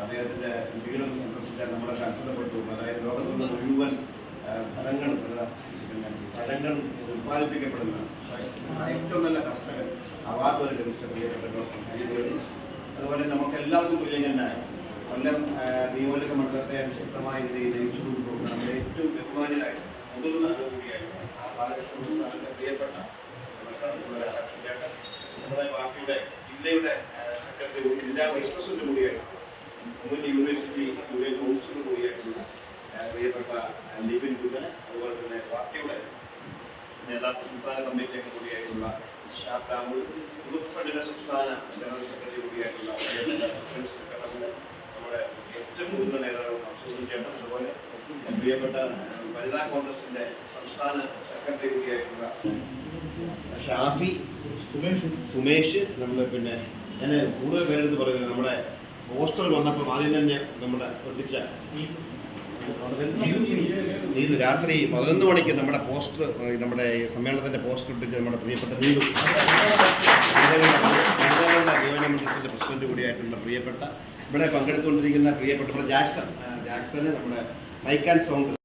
അദ്ദേഹത്തിന്റെ വീടും സന്ദർശിച്ചാൽ നമ്മളെ അത്ഭുതപ്പെട്ടു അതായത് ലോകത്തുള്ള മുഴുവൻ ഫലങ്ങൾ പിന്നെ ഫലങ്ങൾ ഉത്പാദിപ്പിക്കപ്പെടുന്ന ഏറ്റവും നല്ല കർഷകൻ അവാർഡ് വരെ ലഭിച്ച പ്രിയപ്പെട്ട ഡോക്ടർ അതുപോലെ നമുക്ക് എല്ലാവർക്കും പ്രിയങ്കനായ കൊല്ലം നിയോജക മണ്ഡലത്തെ ശക്തമായ രീതിയിൽ ജയിച്ചു പോകുന്ന നമ്മുടെ ഏറ്റവും ബഹുമാനിയായ മുതിർന്ന അനുകൂടിയായിരുന്നു ആ കാലഘട്ടത്തിൽ പ്രിയപ്പെട്ട നമ്മുടെ പാർട്ടിയുടെ ജില്ലയുടെ ജില്ലാ വൈസ് പ്രസിഡന്റ് കൂടിയായിരുന്നു യൂണിവേഴ്സിറ്റി യൂണിയൻ കൗൺസിലർ കൂടിയായിട്ടുള്ള ആ, പ്രിയപ്പെട്ട ലിബിൻ കുഞ്ഞൻ അതുപോലെ തന്നെ പാർട്ടിയുടെ നേതാക്കൾ സംസ്ഥാന കമ്മിറ്റി അംഗം കൂടിയായിട്ടുള്ള ഷാഫ് യൂത്ത് ഫണ്ടിന്റെ സംസ്ഥാന ജനറൽ നമ്മുടെ ഏറ്റവും മുതിർന്ന നേതാവ് അബ്ദുൽ ചേട്ടൻ അതുപോലെ പ്രിയപ്പെട്ട വനിതാ കോൺഗ്രസിന്റെ സംസ്ഥാന സെക്രട്ടറി കൂടിയായിട്ടുള്ള ഷാഫി സുമേഷ് സുമേഷ് നമ്മൾ പിന്നെ ഞാൻ കൂടുതൽ പേരെടുത്ത് പറയുന്നത് നമ്മുടെ പോസ്റ്റർ വന്നപ്പോൾ ആദ്യം തന്നെ നമ്മുടെ ഒട്ടിച്ച നീതു രാത്രി പതിനൊന്ന് മണിക്ക് നമ്മുടെ പോസ്റ്റർ നമ്മുടെ സമ്മേളനത്തിന്റെ പോസ്റ്റർ ഒട്ടിച്ച് നമ്മുടെ പ്രിയപ്പെട്ട നീതു നിയോജകമണ്ഡലത്തിന്റെ പ്രസിഡന്റ് കൂടിയായിട്ടുള്ള പ്രിയപ്പെട്ട ഇവിടെ പങ്കെടുത്തുകൊണ്ടിരിക്കുന്ന പ്രിയപ്പെട്ട ജാക്സൺ ജാക്സൺ നമ്മുടെ മൈക്ക് ആൻഡ് സൗണ്ട്